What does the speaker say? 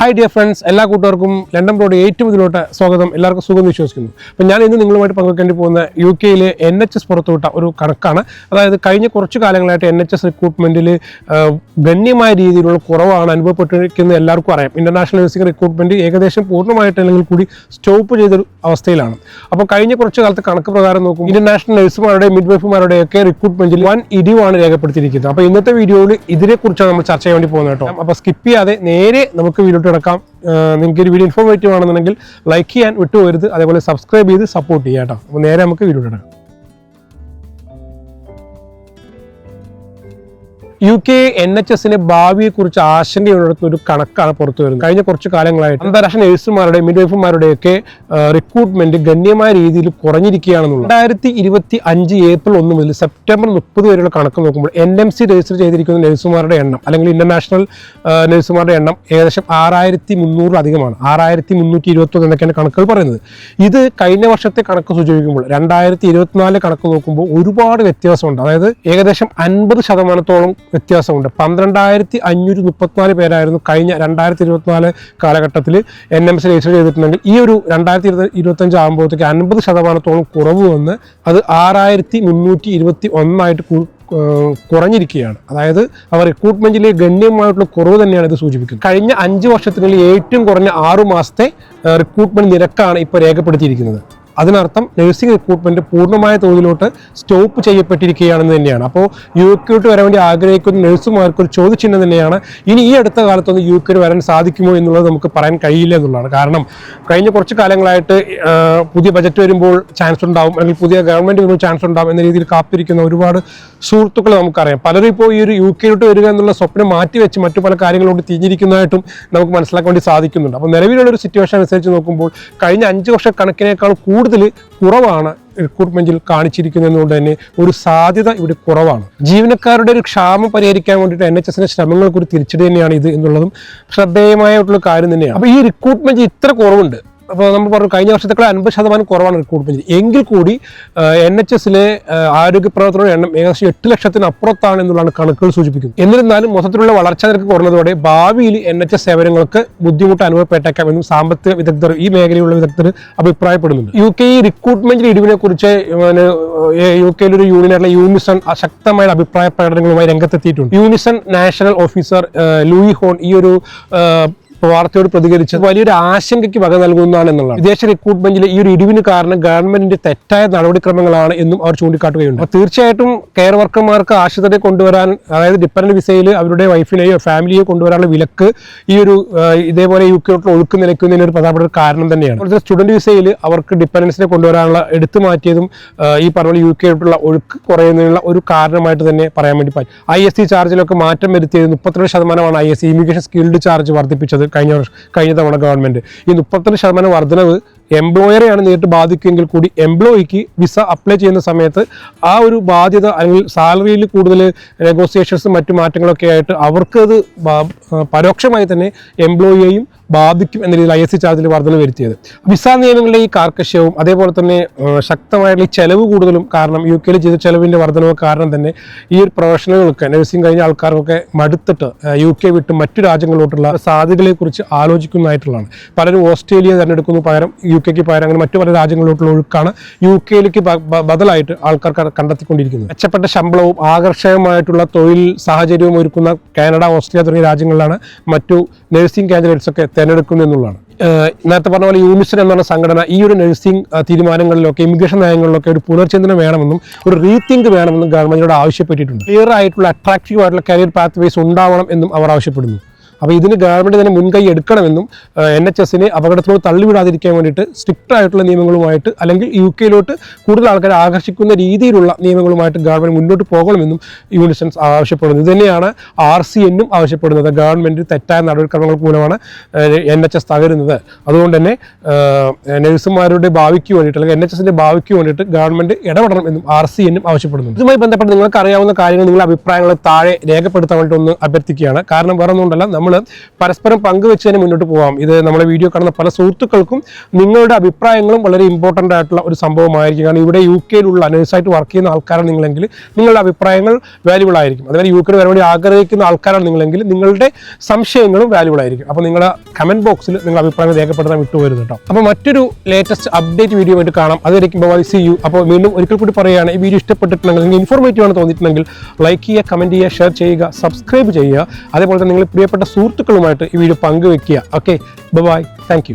Hi dear friends എല്ലാ കൂട്ടുകാർക്കും London road ഏറ്റവും ഇതിലോട്ട് സ്വാഗതം. എല്ലാവർക്കും സുഖം വിശ്വസിക്കുന്നു. അപ്പം ഞാൻ ഇന്ന് നിങ്ങളുമായിട്ട് പങ്കുവെക്കേണ്ടി പോകുന്ന യു കെയിലെ എൻ എച്ച് എസ് പുറത്തുവിട്ട ഒരു കണക്കാണ്. അതായത് കഴിഞ്ഞ കുറച്ച് കാലങ്ങളായിട്ട് എൻ എച്ച് എസ് റിക്രൂട്ട്മെന്റിൽ ഗണ്യമായ രീതിയിലുള്ള കുറവാണ് അനുഭവപ്പെട്ടിരിക്കുന്നത് എല്ലാവർക്കും അറിയാം. ഇന്റർനാഷണൽ നഴ്സിംഗ് റിക്രൂട്ട്മെന്റ് ഏകദേശം പൂർണമായിട്ട് അല്ലെങ്കിൽ കൂടി സ്റ്റോപ്പ് ചെയ്തൊരു അവസ്ഥയിലാണ്. അപ്പോൾ കഴിഞ്ഞ കുറച്ച് കാലത്തെ കണക്ക് പ്രകാരം നോക്കും ഇന്റർനാഷണൽ നഴ്സുമാരുടെ മിഡ് വൈഫുമാരുടെയൊക്കെ റിക്രൂട്ട്മെന്റിൽ വൻ ഇടിവാണ് രേഖപ്പെടുത്തിയിരിക്കുന്നത്. അപ്പോൾ ഇന്നത്തെ വീഡിയോയിൽ ഇതിനെക്കുറിച്ചാണ് നമ്മൾ ചർച്ച ചെയ്യാൻ വേണ്ടി പോകുന്നത് കേട്ടോ. അപ്പോൾ സ്കിപ്പ് ചെയ്യാതെ നേരെ നമുക്ക് വീഡിയോട്ട് കിടക്കാം. നിങ്ങൾക്ക് ഒരു വീഡിയോ ഇൻഫോർമേറ്റീവ് ആണെന്നുണ്ടെങ്കിൽ ലൈക്ക് ചെയ്യാൻ വിട്ടുപോകരുത്. അതേപോലെ സബ്സ്ക്രൈബ് ചെയ്ത് സപ്പോർട്ട് ചെയ്യാം കേട്ടോ. അപ്പോൾ നേരെ നമുക്ക് വീഡിയോ കിടക്കാം യു കെ എൻ എച്ച് എസിന്റെ ഭാവിയെക്കുറിച്ച് ആശങ്കയുള്ള ഒരു കണക്കാണ് പുറത്തു വരുന്നത്. കഴിഞ്ഞ കുറച്ച് കാലങ്ങളായിട്ട് അന്താരാഷ്ട്ര നഴ്സുമാരുടെ മിഡ്വൈഫുമാരുടെയൊക്കെ റിക്രൂട്ട്മെന്റ് ഗണ്യമായ രീതിയിൽ കുറഞ്ഞിരിക്കുകയാണെന്നുള്ളത്. രണ്ടായിരത്തി ഇരുപത്തി അഞ്ച് ഏപ്രിൽ ഒന്ന് മുതൽ സെപ്റ്റംബർ മുപ്പത് വരെയുള്ള കണക്ക് നോക്കുമ്പോൾ എൻ എം സി രജിസ്റ്റർ ചെയ്തിരിക്കുന്ന നഴ്സുമാരുടെ എണ്ണം അല്ലെങ്കിൽ ഇന്റർനാഷണൽ നഴ്സുമാരുടെ എണ്ണം ഏകദേശം ആറായിരത്തി മുന്നൂറിലധികമാണ് ആറായിരത്തി മുന്നൂറ്റി ഇരുപത്തി ഒന്ന് എന്നൊക്കെയാണ് കണക്കുകൾ പറയുന്നത്. ഇത് കഴിഞ്ഞ വർഷത്തെ കണക്ക് സൂചിപ്പിക്കുമ്പോൾ രണ്ടായിരത്തി ഇരുപത്തിനാല് കണക്ക് നോക്കുമ്പോൾ ഒരുപാട് വ്യത്യാസമുണ്ട്. അതായത് ഏകദേശം അൻപത് ശതമാനത്തോളം വ്യത്യാസമുണ്ട്. പന്ത്രണ്ടായിരത്തി അഞ്ഞൂറ്റി മുപ്പത്തിനാല് പേരായിരുന്നു കഴിഞ്ഞ രണ്ടായിരത്തി ഇരുപത്തിനാല് കാലഘട്ടത്തിൽ എൻ എം സി രജിസ്റ്റർ ചെയ്തിട്ടുണ്ടെങ്കിൽ ഈ ഒരു രണ്ടായിരത്തി ഇരുപത്തി ഇരുപത്തഞ്ച് ആകുമ്പോഴത്തേക്ക് അൻപത് ശതമാനത്തോളം കുറവ് വന്ന് അത് ആറായിരത്തി മുന്നൂറ്റി ഇരുപത്തി ഒന്നായിട്ട് കുറഞ്ഞിരിക്കുകയാണ്. അതായത് അവർ റിക്രൂട്ട്മെന്റിലെ ഗണ്യമായിട്ടുള്ള കുറവ് തന്നെയാണ് ഇത് സൂചിപ്പിക്കുന്നത്. കഴിഞ്ഞ അഞ്ച് വർഷത്തിനുള്ളിൽ ഏറ്റവും കുറഞ്ഞ ആറു മാസത്തെ റിക്രൂട്ട്മെന്റ് നിരക്കാണ് ഇപ്പോൾ രേഖപ്പെടുത്തിയിരിക്കുന്നത്. അതിനർത്ഥം നഴ്സിംഗ് റിക്രൂട്ട്മെന്റ് പൂർണമായ തോതിലോട്ട് സ്റ്റോപ്പ് ചെയ്യപ്പെട്ടിരിക്കുകയാണെന്ന് തന്നെയാണ്. അപ്പോൾ യു കെയോട്ട് വരാൻ വേണ്ടി ആഗ്രഹിക്കുന്ന നഴ്സുമാർക്ക് ഒരു ചോദ്യചിഹ്നം തന്നെയാണ്. ഇനി ഈ അടുത്ത കാലത്തൊന്നും യു കെയിൽ വരാൻ സാധിക്കുമോ എന്നുള്ളത് നമുക്ക് പറയാൻ കഴിയില്ല എന്നുള്ളതാണ്. കാരണം കഴിഞ്ഞ കുറച്ച് കാലങ്ങളായിട്ട് പുതിയ ബജറ്റ് വരുമ്പോൾ ചാൻസ് ഉണ്ടാവും. അല്ലെങ്കിൽ പുതിയ ഗവൺമെന്റ് വരുമ്പോൾ ചാൻസ് ഉണ്ടാവും എന്ന രീതിയിൽ കാത്തിരിക്കുന്ന ഒരുപാട് സുഹൃത്തുക്കൾ നമുക്കറിയാം. പലരും ഇപ്പോൾ ഈ ഒരു യു കെയിലോട്ട് വരിക എന്നുള്ള സ്വപ്നം മാറ്റിവെച്ച് മറ്റു പല കാര്യങ്ങളോട് തിരിഞ്ഞിരിക്കുന്നതായിട്ടും നമുക്ക് മനസ്സിലാക്കാൻ വേണ്ടി സാധിക്കുന്നുണ്ട്. അപ്പോൾ നിലവിലുള്ള ഒരു സിറ്റുവേഷൻ അനുസരിച്ച് നോക്കുമ്പോൾ കഴിഞ്ഞ അഞ്ച് വർഷ കണക്കിനേക്കാൾ കൂടുതൽ കുറവാണ് റിക്രൂട്ട്മെന്റിൽ കാണിച്ചിരിക്കുന്നതുകൊണ്ട് തന്നെ ഒരു സാധ്യത ഇവിടെ കുറവാണ്. ജീവനക്കാരുടെ ഒരു ക്ഷാമം പരിഹരിക്കാൻ വേണ്ടിയിട്ട് എൻ എച്ച് എസിന്റെ ശ്രമങ്ങൾക്ക് ഒരു തിരിച്ചടി തന്നെയാണ് ഇത് എന്നുള്ളതും ശ്രദ്ധേയമായിട്ടുള്ള കാര്യം തന്നെയാണ്. അപ്പോൾ ഈ റിക്രൂട്ട്മെന്റ് ഇത്ര കുറവുണ്ട്. അപ്പോൾ നമ്മൾ പറഞ്ഞു കഴിഞ്ഞ വർഷത്തേക്കാൾ അൻപത് ശതമാനം കുറവാണ് റിക്രൂട്ട്മെന്റ് എങ്കിൽ കൂടി എൻ എച്ച് എസിലെ ആരോഗ്യ പ്രവർത്തനങ്ങളുടെ എണ്ണം ഏകദേശം എട്ട് ലക്ഷത്തിന് അപ്പുറത്താണ് എന്നുള്ളതാണ് കണക്കുകൾ സൂചിപ്പിക്കുന്നത്. എന്നിരുന്നാലും മൊത്തത്തിലുള്ള വളർച്ചാ നിരക്ക് കുറഞ്ഞതോടെ ഭാവിയിൽ എൻ എച്ച് എസ് സേവനങ്ങൾക്ക് ബുദ്ധിമുട്ട് അനുഭവപ്പെട്ടേക്കാമെന്നും സാമ്പത്തിക വിദഗ്ധർ ഈ മേഖലയിലുള്ള വിദഗ്ധർ അഭിപ്രായപ്പെടുന്നുണ്ട്. യു കെ റിക്രൂട്ട്മെന്റ് ഇടിവിനെ കുറിച്ച് യു കെയിൽ ഒരു യൂണിയനായിട്ടുള്ള യൂണിസൺ ശക്തമായ അഭിപ്രായ പ്രകടനങ്ങളുമായി രംഗത്തെത്തിയിട്ടുണ്ട്. UNISON national officer Louie Horn ഈ ഒരു വാർത്തയോട് പ്രതികരിച്ച് വലിയൊരു ആശങ്കയ്ക്ക് വക നൽകുന്നതാണ് എന്നുള്ളതാണ്. വിദേശ റിക്രൂട്ട്മെന്റിലെ ഈ ഒരു ഇടിവിന് കാരണം ഗവൺമെന്റിന്റെ തെറ്റായ നടപടിക്രമങ്ങളാണ് എന്നും അവർ ചൂണ്ടിക്കാട്ടുകയുണ്ട്. തീർച്ചയായിട്ടും കെയർ വർക്കർമാർക്ക് ആശുപത്രി കൊണ്ടുവരാൻ അതായത് ഡിപ്പെൻഡന്റ് വിസയിൽ അവരുടെ വൈഫിനെയോ ഫാമിലിയോ കൊണ്ടുവരാനുള്ള വിലക്ക് ഈ ഒരു ഇതേപോലെ യു കെയോട്ടുള്ള ഒഴുക്ക് നിലയ്ക്കുന്നതിന് ഒരു പ്രധാനപ്പെട്ട ഒരു കാരണം തന്നെയാണ്. സ്റ്റുഡന്റ് വിസയിൽ അവർക്ക് ഡിപ്പെൻഡൻസിനെ കൊണ്ടുവരാനുള്ള എടുത്തു മാറ്റിയതും ഈ പറഞ്ഞ യു യു കെയോട്ടുള്ള ഒഴുക്ക് കുറയുന്നതിനുള്ള ഒരു കാരണമായിട്ട് തന്നെ പറയാൻ വേണ്ടി പറ്റും. ഐ എസ് സി ചാർജിലൊക്കെ മാറ്റം വരുത്തിയത് മുപ്പത്തിരണ്ട് ശതമാനമാണ് I S C immigration skilled charge വർദ്ധിപ്പിച്ചത്. കഴിഞ്ഞ വർഷം കഴിഞ്ഞ തവണ ഗവൺമെന്റ് ഈ മുപ്പത്തഞ്ച് ശതമാനം വർധനവ് എംപ്ലോയറെയാണ് നേരിട്ട് ബാധിക്കുമെങ്കിൽ കൂടി എംപ്ലോയിക്ക് വിസ അപ്ലൈ ചെയ്യുന്ന സമയത്ത് ആ ഒരു ബാധ്യത അല്ലെങ്കിൽ സാലറിയിൽ കൂടുതൽ നെഗോസിയേഷൻസും മറ്റു മാറ്റങ്ങളൊക്കെ ആയിട്ട് അവർക്കത് അത് പരോക്ഷമായി തന്നെ എംപ്ലോയിയെയും ബാധിക്കും എന്ന രീതിയിൽ ഐ എസ് സി ചാർജിൽ വർധന വരുത്തിയത്. വിസ നിയമങ്ങളുടെ ഈ കാർക്കശ്യവും അതേപോലെ തന്നെ ശക്തമായിട്ടുള്ള ഈ ചെലവ് കൂടുതലും കാരണം യു കെയിൽ ചെയ്ത ചെലവിന്റെ വർധനവ് കാരണം തന്നെ ഈ ഒരു പ്രൊഫഷണലുകൾക്ക് നഴ്സിംഗ് കഴിഞ്ഞ ആൾക്കാർക്കൊക്കെ മടുത്തിട്ട് യു കെ വിട്ട് മറ്റു രാജ്യങ്ങളിലോട്ടുള്ള സാധ്യതകളെക്കുറിച്ച് ആലോചിക്കുന്നതായിട്ടുള്ളതാണ്. പലരും ഓസ്ട്രേലിയ തിരഞ്ഞെടുക്കുന്നു പകരം യു കെക്ക് പകരം അങ്ങനെ മറ്റു പല രാജ്യങ്ങളിലോട്ടുള്ള ഒഴുക്കാണ് യു കെയിലേക്ക് ബദലായിട്ട് ആൾക്കാർ കണ്ടെത്തിക്കൊണ്ടിരിക്കുന്നത്. മെച്ചപ്പെട്ട ശമ്പളവും ആകർഷകമായിട്ടുള്ള തൊഴിൽ സാഹചര്യവും ഒരുക്കുന്ന കാനഡ ഓസ്ട്രേലിയ തുടങ്ങിയ രാജ്യങ്ങളിലാണ് മറ്റു നഴ്സിംഗ് കാൻഡിഡേറ്റ്സ് ഒക്കെ തിരഞ്ഞെടുക്കുന്നത് എന്നുള്ളതാണ്. നേരത്തെ പറഞ്ഞ പോലെ യൂണിസൺ എന്നാണ് സംഘടന ഈ ഒരു നഴ്സിംഗ് തീരുമാനങ്ങളിലൊക്കെ ഇമിഗ്രേഷൻ നയങ്ങളിലൊക്കെ ഒരു പുനർചിന്തനം വേണമെന്നും ഒരു റീതിങ്ക് വേണമെന്നും ഗവൺമെന്റിനോട് ആവശ്യപ്പെട്ടിട്ടുണ്ട്. ക്ലിയർ ആയിട്ടുള്ള അട്രാക്റ്റീവ് ആയിട്ടുള്ള കരിയർ പാത്വേസ് ഉണ്ടാവണം എന്നും അവർ ആവശ്യപ്പെടുന്നു. അപ്പോൾ ഇതിന് ഗവൺമെന്റ് തന്നെ മുൻകൈ എടുക്കണമെന്നും എൻ എച്ച് എസിനെ അപകടത്തിലോട്ട് തള്ളിവിടാതിരിക്കാൻ വേണ്ടിയിട്ട് സ്ട്രിക്റ്റ് ആയിട്ടുള്ള നിയമങ്ങളുമായിട്ട് അല്ലെങ്കിൽ യു കെയിലോട്ട് കൂടുതൽ ആൾക്കാരെ ആകർഷിക്കുന്ന രീതിയിലുള്ള നിയമങ്ങളുമായിട്ട് ഗവൺമെന്റ് മുന്നോട്ട് പോകണമെന്നും യൂണിസൺസ് ആവശ്യപ്പെടുന്നത് ഇതുതന്നെയാണ് ആർ സി എന്നും ആവശ്യപ്പെടുന്നത്. ഗവൺമെന്റ് തെറ്റായ നടപടിക്രമങ്ങൾ മൂലമാണ് എൻ എച്ച് എസ് തകരുന്നത്. അതുകൊണ്ട് തന്നെ നഴ്സുമാരുടെ ഭാവിക്ക് വേണ്ടിയിട്ട് അല്ലെങ്കിൽ എൻ എച്ച് എസിന്റെ ഭാവിക്ക് വേണ്ടിയിട്ട് ഗവൺമെന്റ് ഇടപെടണം എന്നും ആർ സി എന്നും ആവശ്യപ്പെടുന്നു ഇതുമായി ബന്ധപ്പെട്ട് നിങ്ങൾക്ക് അറിയാവുന്ന കാര്യങ്ങൾ നിങ്ങളുടെ അഭിപ്രായങ്ങൾ താഴെ രേഖപ്പെടുത്താൻ വേണ്ടി ഒന്ന് അഭ്യർത്ഥിക്കുകയാണ്. കാരണം വേറെ ഒന്നുകൊണ്ടല്ല നമ്മൾ പരസ്പരം പങ്കുവെച്ച് തന്നെ മുന്നോട്ട് പോകാം ഇത് നമ്മളെ വീഡിയോ കാണുന്ന പല സുഹൃത്തുക്കൾക്കും നിങ്ങളുടെ അഭിപ്രായങ്ങളും വളരെ ഇമ്പോർട്ടന്റ് ആയിട്ടുള്ള ഒരു സംഭവമായിരിക്കും. കാരണം ഇവിടെ യു കെയിലുള്ള നേഴ്സായിട്ട് വർക്ക് ചെയ്യുന്ന ആൾക്കാരാണ് നിങ്ങളെങ്കിൽ നിങ്ങളുടെ അഭിപ്രായങ്ങൾ വാല്യുബിൾ ആയിരിക്കും. അതുപോലെ യു കെയിൽ വരാൻ ആഗ്രഹിക്കുന്ന ആൾക്കാരാണ് നിങ്ങളെങ്കിൽ നിങ്ങളുടെ സംശയങ്ങളും വാല്യുബിൾ ആയിരിക്കും. അപ്പോൾ നിങ്ങളുടെ കമന്റ് ബോക്സിൽ നിങ്ങൾ അഭിപ്രായം രേഖപ്പെടുത്താൻ വിട്ടുപോരുത് കേട്ടോ അപ്പോൾ മറ്റൊരു ലേറ്റസ്റ്റ് അപ്ഡേറ്റ് വീഡിയോ ആയിട്ട് കാണാം. അതായിരിക്കും ബൈ സി യു അപ്പോൾ വീണ്ടും ഒരിക്കൽ കൂടി പറയുകയാണ് ഈ വീഡിയോ ഇഷ്ടപ്പെട്ടിട്ടുണ്ടെങ്കിൽ ഇൻഫോർമേറ്റീവ് ആണ് തോന്നിയിട്ടുണ്ടെങ്കിൽ ലൈക്ക് ചെയ്യുക കമന്റ് ചെയ്യുക ഷെയർ ചെയ്യുക സബ്സ്ക്രൈബ് ചെയ്യുക. അതേപോലെ തന്നെ നിങ്ങൾ പ്രിയപ്പെട്ട സുഹൃത്തുക്കളുമായിട്ട് ഈ വീഡിയോ പങ്കുവെക്കുക. Okay bye thank